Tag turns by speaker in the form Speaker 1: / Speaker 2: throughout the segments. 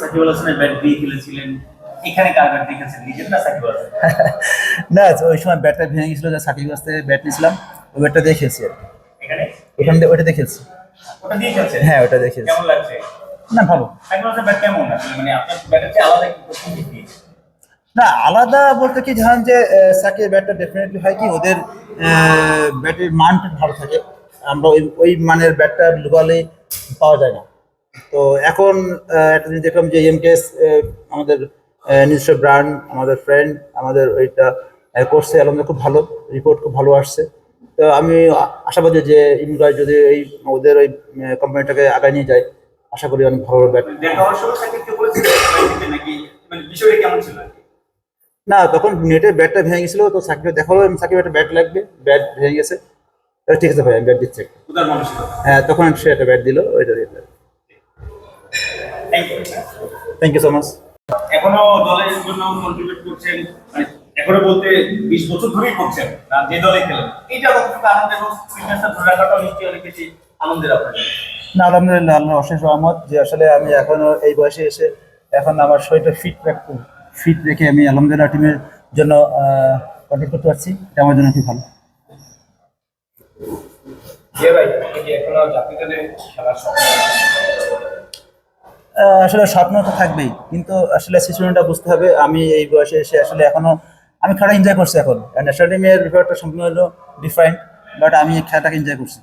Speaker 1: সাকিব আল হাসানের ব্যাট দিয়ে খেলেছিলেন। এখানে কার ব্যাট দিয়ে নিজের না সাকিব আল
Speaker 2: না ওই সময় ব্যাটটা ভেঙে গেছিল যে সাকিব কাছ থেকে ব্যাট নিয়েছিলাম ওই ব্যাটটা আর
Speaker 1: এখানে?
Speaker 2: ওখান থেকে
Speaker 1: ওটা দিয়ে খেলছেন?
Speaker 2: হ্যাঁ ওটা
Speaker 1: কেমন লাগছে?
Speaker 2: না ভালো।
Speaker 1: সাকিব আল হাসান ব্যাট কেমন মানে আপনার ব্যাটের চেয়ে আলাদা কি
Speaker 2: না আলাদা বলতে কি ধরেন যে সাকিব ব্যাটটা ডেফিনেটলি হয় কি ওদের ব্যাটের মানটা ভালো থাকে। আমরা ওই ওই মানের ব্যাটটা লুকালে পাওয়া যায় না। তো এখন একটা জিনিস দেখলাম যে এমকেএস আমাদের নিজস্ব ব্র্যান্ড আমাদের ফ্রেন্ড আমাদের ওইটা করছে। আলহামদুলিল্লাহ খুব ভালো রিপোর্ট খুব ভালো আসছে। তো আমি আশাবাদী যে ইমরাজ যদি এই ওদের ওই কোম্পানিটাকে আগায় নিয়ে যায় আশা করি অনেক ভালো ব্যাট
Speaker 1: মানে?
Speaker 2: না তখন নেটের ব্যাটটা ভেঙে গেছিল তো সাকিবের দেখা হলো সাকিব একটা ব্যাট লাগবে ব্যাট ভেঙে গেছে। ঠিক আছে ভাই আমি ব্যাট দিচ্ছি। হ্যাঁ তখন সে একটা ব্যাট দিল ওইটা
Speaker 1: থ্যাংক ইউ
Speaker 2: সো মাচ
Speaker 1: এখনও দলের জন্য কন্ট্রিবিউট করছেন মানে এখনও বলতে বিশ বছর ধরেই করছেন যে দলে খেলেন। এইটা কতটুকু আনন্দ এবং ফিটনেসটা ধরে রাখাটাও নিশ্চয়ই অনেক বেশি আনন্দের আপনার
Speaker 2: না আলহামদুলিল্লাহ আল্লাহ অশেষ রহমত যে আসলে আমি এখনও এই বয়সে এসে এখন আমার শরীরটা ফিট রাখতে ফিট রেখে আমি আলহামদুলিল্লাহ টিমের জন্য কন্ট্যাক্ট করতে পারছি। এটা আমার জন্য খুব ভালো।
Speaker 3: ভাই এখনও জাতীয় দলে খেলার
Speaker 2: আহ, আসলে স্বপ্ন তো থাকবেই কিন্তু আসলে সিচুয়েশনটা বুঝতে হবে। আমি এই বয়সে এসে আসলে এখনও আমি খেলা এনজয় করছি এখন। ন্যাশনাল টিমের ব্যাপারটা সম্পূর্ণ হলো ডিফারেন্ট বাট আমি এই খেলাটাকে এনজয় করছি?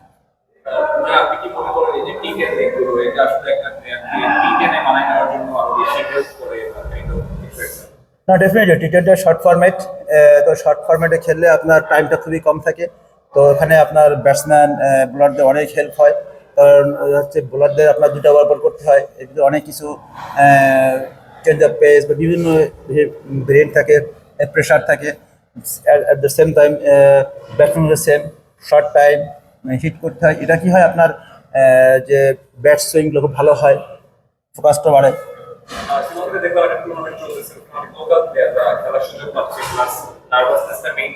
Speaker 3: না
Speaker 2: definitely T twenty short format তো শর্ট ফরম্যাটে খেললে আপনার টাইমটা খুবই কম থাকে। তো ওখানে আপনার ব্যাটসম্যান বোলারদের অনেক হেল্প হয়। কারণ হচ্ছে বোলারদের আপনার দুটো ওভার বল করতে হয় এগুলো অনেক কিছু চেঞ্জ অফ পেস বা বিভিন্ন ভেরিয়েন্ট থাকে প্রেশার থাকে অ্যাট দ্য সেম টাইম ব্যাটসম্যানের সেম শর্ট টাইম হিট করতে হয়। এটা কি হয় আপনার যে ব্যাট সুইংগুলো খুব ভালো হয় ফোকাসটা বাড়ে?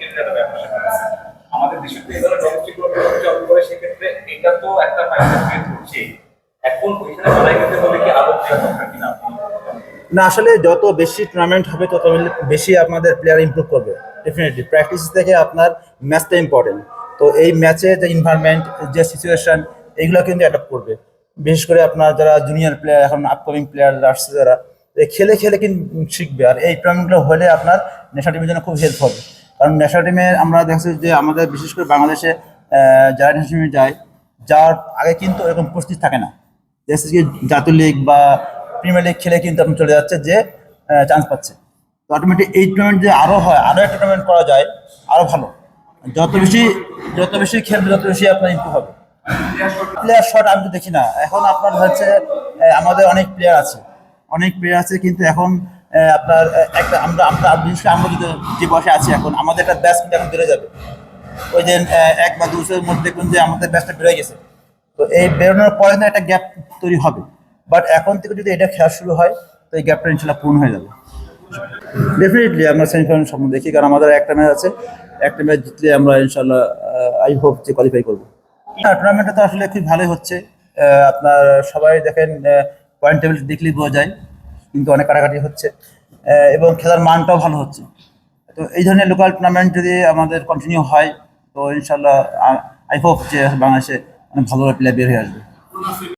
Speaker 3: খেলার আমাদের দেশে তো এই ধরনের ডোমেস্টিক চালু করে, সেক্ষেত্রে এটা তো একটা করছে
Speaker 2: না, আসলে যত বেশি টুর্নামেন্ট হবে, তত বেশি আপনাদের প্লেয়ার ইমপ্রুভ করবে। ডেফিনেটলি প্র্যাকটিস থেকে আপনার ম্যাচটা ইম্পর্টেন্ট তো এই ম্যাচে যে এনভায়রনমেন্ট যে সিচুয়েশন এইগুলো কিন্তু অ্যাডাপ্ট করবে। বিশেষ করে আপনার যারা জুনিয়র প্লেয়ার এখন আপকামিং প্লেয়ার আসছে যারা খেলে খেলে কিন্তু শিখবে। আর এই টুর্নামেন্টগুলো হলে আপনার ন্যাশনাল টিমের জন্য খুব হেল্প হবে কারণ ন্যাশনাল টিমে আমরা দেখছি যে আমাদের বিশেষ করে বাংলাদেশে যারা ন্যাশনাল টিমে যায় যাওয়ার আগে কিন্তু এরকম প্রস্তুতি থাকে না। দেখছি জাতীয় লিগ বা প্রিমিয়ার লিগ খেলে কিন্তু আপনি চলে যাচ্ছে যে চান্স পাচ্ছে। তো অটোমেটিক এই টুর্নামেন্ট যে আরও হয় আরও একটা টুর্নামেন্ট করা যায় আরও ভালো। যত বেশি যত বেশি খেলবে যত বেশি আপনার ইম্প্রুভ হবে। প্লেয়ার শট আমি তো দেখি না। এখন আপনার হচ্ছে আমাদের অনেক প্লেয়ার আছে। অনেক প্লেয়ার আছে কিন্তু এখন আপনার একটা আমরা আমরা বিশেষ করে আমরা যদি যে বয়সে আছি এখন, আমাদের একটা ব্যাস কিন্তু এখন বেড়ে যাবে। ওই যে এক বা দুশোর মধ্যে দেখুন যে আমাদের ব্যাসটা বেড়ে গেছে। তো এই বেরোনোর পরে না একটা গ্যাপ তৈরি হবে। বাট এখন থেকে যদি এটা খেলা শুরু হয়, তো এই গ্যাপটা ইনশাল্লাহ পূর্ণ হয়ে যাবে। ডেফিনেটলি আমরা সেমিফাইনাল স্বপ্ন দেখি, কারণ আমাদের একটা ম্যাচ আছে। একটা ম্যাচ জিতলে আমরা ইনশাল্লাহ আই হোপ যে কোয়ালিফাই করব। হ্যাঁ টুর্নামেন্টটা তো আসলে খুব ভালোই হচ্ছে। আপনার সবাই দেখেন পয়েন্ট টেবিল দেখলেই বোঝা যায়। কিন্তু অনেক কাটাকাটি হচ্ছে। এবং খেলার মানটাও ভালো হচ্ছে। তো এই ধরনের লোকাল টুর্নামেন্ট যদি আমাদের কন্টিনিউ হয়, তো ইনশাল্লাহ আই হোপ যে বাংলাদেশে অনেক ভালো প্লেয়ার বের হয়ে আসবে।